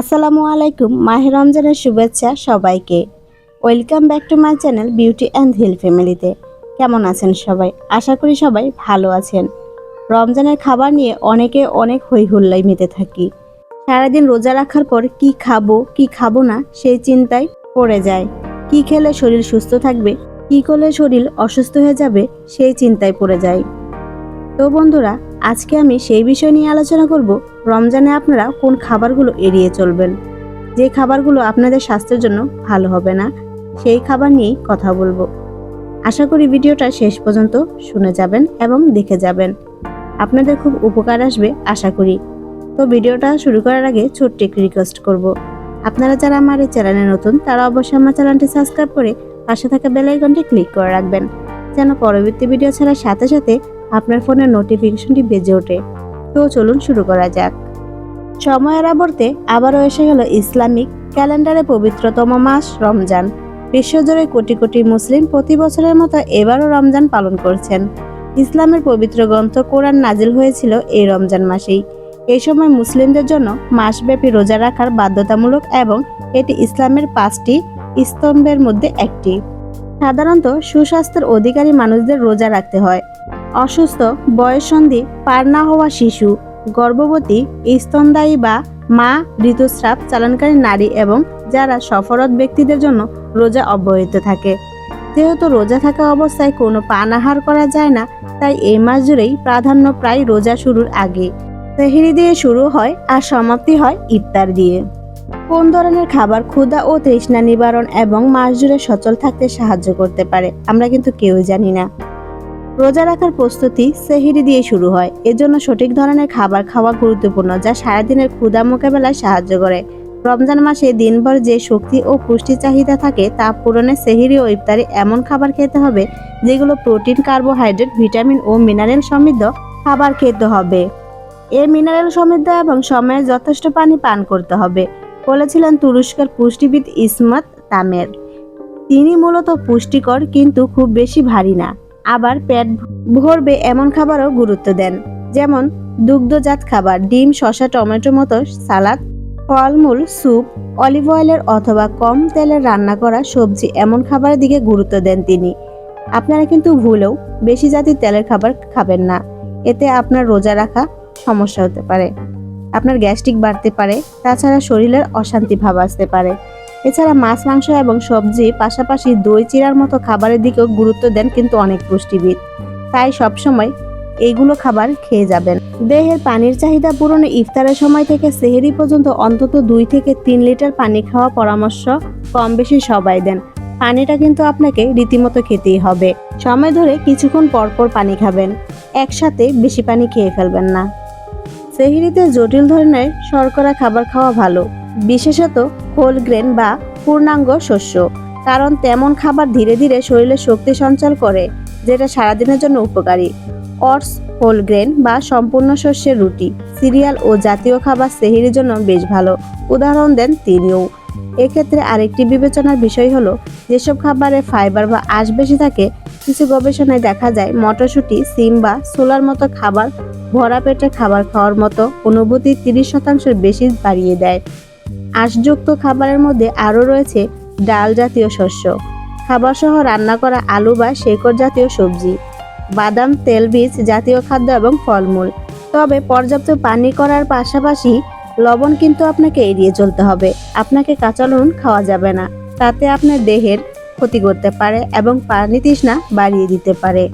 আসসালামু আলাইকুম, মাহে রমজানের শুভেচ্ছা সবাইকে। Welcome back to my channel beauty and hill ফ্যামিলিতে। কেমন আছেন সবাই? আশা করি সবাই ভালো আছেন। রমজানের খাবার নিয়ে অনেকে অনেক হই হুল্লাই মেতে থাকি। সারাদিন রোজা রাখার পর কি খাব কি খাব না, সেই চিন্তায় পড়ে যায়। কি খেলে শরীর সুস্থ থাকবে, কি করলে শরীর অসুস্থ হয়ে যাবে, সেই চিন্তায় পড়ে যায়। তো বন্ধুরা আজকে আমি সেই বিষয় নিয়ে আলোচনা করব, রমজানে আপনারা কোন খাবারগুলো এড়িয়ে চলবেন? যে খাবারগুলো আপনাদের স্বাস্থ্যের জন্য ভালো হবে না, সেই খাবার নিয়েই কথা বলব। আশা করি ভিডিওটা শেষ পর্যন্ত শুনে যাবেন এবং দেখে যাবেন। আপনাদের খুব উপকার আসবে, আশা করি। তো ভিডিওটা শুরু করার আগে ছোট্ট একটি রিকোয়েস্ট করব। আপনারা যারা আমার এই চ্যানেলে নতুন, তারা অবশ্যই আমার চ্যানেলটি সাবস্ক্রাইব করে পাশে থাকা বেল আইকনটি ক্লিক করে রাখবেন। যেন পরবর্তী ভিডিও ছাড়ার সাথে সাথে আপনার ফোনের নোটিফিকেশনটি বেজে ওঠে। তো চলুন শুরু করা যাক। সময়ের আবর্তে আবারও এসে গেল ইসলামিক ক্যালেন্ডারে পবিত্রতম মাস রমজান। বিশ্বজুড়ে কোটি কোটি মুসলিম প্রতি বছরের মতো এবারও রমজান পালন করছেন। ইসলামের পবিত্র গ্রন্থ কোরআন নাজিল হয়েছিল এই রমজান মাসেই। এই সময় মুসলিমদের জন্য মাসব্যাপী রোজা রাখার বাধ্যতামূলক এবং এটি ইসলামের পাঁচটি স্তম্ভের মধ্যে একটি। সাধারণত সুস্বাস্থ্যের অধিকারী মানুষদের রোজা রাখতে হয়। অসুস্থ, বয়ঃসন্ধি, পার না হওয়া শিশু, গর্ভবতী, স্তনদায়ী বা মা ঋতুস্রাব চালানকারী নারী এবং যারা সফরত ব্যক্তিদের জন্য রোজা অব্যাহত থাকে। যেহেতু রোজা থাকা অবস্থায় কোনো পানাহার করা যায় না, তাই এই মাস জুড়েই প্রাধান্য প্রায় রোজা শুরুর আগে। সেহরি দিয়ে শুরু হয় আর সমাপ্তি হয় ইফতার দিয়ে। কোন ধরনের খাবার ক্ষুধা ও তৃষ্ণা নিবারণ এবং মাস জুড়ে সচল থাকতে সাহায্য করতে পারে, আমরা কিন্তু কেউই জানি না। রোজা রাখার প্রস্তুতি সেহিরি দিয়ে শুরু হয়। এজন্য সঠিক ধরনের খাবার খাওয়া গুরুত্বপূর্ণ, যা সারাদিনের ক্ষুধা মোকাবেলায় সাহায্য করে। রমজান মাসে দিনভর যে শক্তি ও পুষ্টি চাহিদা থাকে, তা পূরণে সেহিরি ও ইফতারে এমন খাবার খেতে হবে, যেগুলো প্রোটিন, কার্বোহাইড্রেট, ভিটামিন ও মিনারেল সমৃদ্ধ খাবার খেতে হবে। এর মিনারেল সমৃদ্ধ এবং সময়ে যথেষ্ট পানি পান করতে হবে, বলেছিলেন তুরস্কের পুষ্টিবিদ ইসমত তামের। তিনি মূলত পুষ্টিকর, কিন্তু খুব বেশি ভারী না। আবার পেট ভরবে এমন খাবারও গুরুত্ব দেন, যেমন দুগ্ধজাত খাবার, ডিম, শসা টমেটো মতো সালাদ, ফলমূল, স্যুপ, অলিভ অয়েলের অথবা কম তেলের রান্না করা সবজি এমন খাবারের দিকে গুরুত্ব দেন তিনি। আপনারা কিন্তু ভুলেও বেশি জাতির তেলের খাবার খাবেন না, এতে আপনার রোজা রাখা সমস্যা হতে পারে। আপনার গ্যাস্ট্রিক বাড়তে পারে, তাছাড়া শরীরের অশান্তি ভাব আসতে পারে। এছাড়া মাছ, মাংস এবং সবজি পাশাপাশি দই, চিরার মতো খাবারের দিকেও গুরুত্ব দেন কিন্তু অনেক পুষ্টিবিদ। তাই সবসময় এইগুলো খাবার খেয়ে যাবেন। দেহের পানির চাহিদা পূরণে ইফতারের সময় থেকে সেহেরি পর্যন্ত অন্তত দুই থেকে তিন লিটার পানি খাওয়া পরামর্শ কম বেশি সবাই দেন। পানিটা কিন্তু আপনাকে রীতিমতো খেতেই হবে। সময় ধরে কিছুক্ষণ পরপর পানি খাবেন। একসাথে বেশি পানি খেয়ে ফেলবেন না। সেহিরিতে জটিল ধরনের শর্করা খাবার খাওয়া ভালো। বিশেষত হোল গ্রেন বা পূর্ণাঙ্গ শস্য, কারণ তেমন খাবার ধীরে ধীরে শরীরে শক্তি সঞ্চার করে, যেটা সারাদিনের জন্য উপকারী। অটস হোল গ্রেন বা সম্পূর্ণ শস্যের রুটি, সিরিয়াল ও জাতীয় খাবার সেহিরির জন্য বেশ ভালো। উদাহরণ দেন তিনিও। এক্ষেত্রে আরেকটি বিবেচনার বিষয় হলো, যেসব খাবারে ফাইবার বা আঁশ বেশি থাকে, কিছু গবেষণায় দেখা যায় মটরশুঁটি, সিম বা সোলার মতো খাবার ভরা পেটে খাবার খাওয়ার মতো অনুভূতি তিরিশ শতাংশের বেশি বাড়িয়ে দেয়। আঁশযুক্ত খাবারের মধ্যে আরও রয়েছে ডাল জাতীয় শস্য। খাবার সহ রান্না করা আলু বা শেকড় জাতীয় সবজি, বাদাম তেলবীজ জাতীয় খাদ্য এবং ফলমূল। তবে পর্যাপ্ত পানি করার পাশাপাশি লবণ কিন্তু আপনাকে এড়িয়ে চলতে হবে। আপনাকে কাঁচা লবণ খাওয়া যাবে না। তাতে আপনার দেহের ক্ষতি করতে পারে এবং পানি তৃষ্ণা বাড়িয়ে দিতে পারে।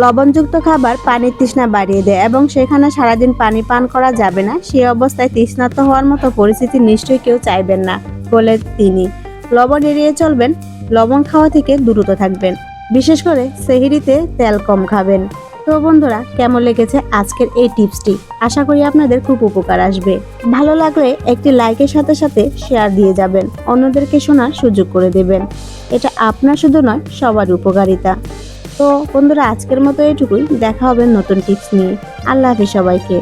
লবণযুক্ত খাবার পানির তৃষ্ণা বাড়িয়ে দেয় এবং সেখানে সারাদিন পানি পান করা যাবে না। সে অবস্থায় তৃষ্ণার্ত হওয়ার মতো পরিস্থিতি নিশ্চয়ই কেউ চাইবেন না বলে তিনি। লবণ এড়িয়ে চলবেন, লবণ খাওয়া থেকে দূরত থাকবেন। বিশেষ করে সেহিরিতে তেল কম খাবেন। তো বন্ধুরা, কেমন লেগেছে আজকের এই টিপসটি? আশা করি আপনাদের খুব উপকার আসবে। ভালো লাগলে একটি লাইকের সাথে সাথে শেয়ার দিয়ে যাবেন। অন্যদেরকে শোনার সুযোগ করে দেবেন। এটা আপনার শুধু নয়, সবার উপকারিতা। তো বন্ধুরা আজকের মতো এটুকুই দেখা হবে নতুন টিপস নিয়ে। আল্লাহ হাফিজ সবাইকে।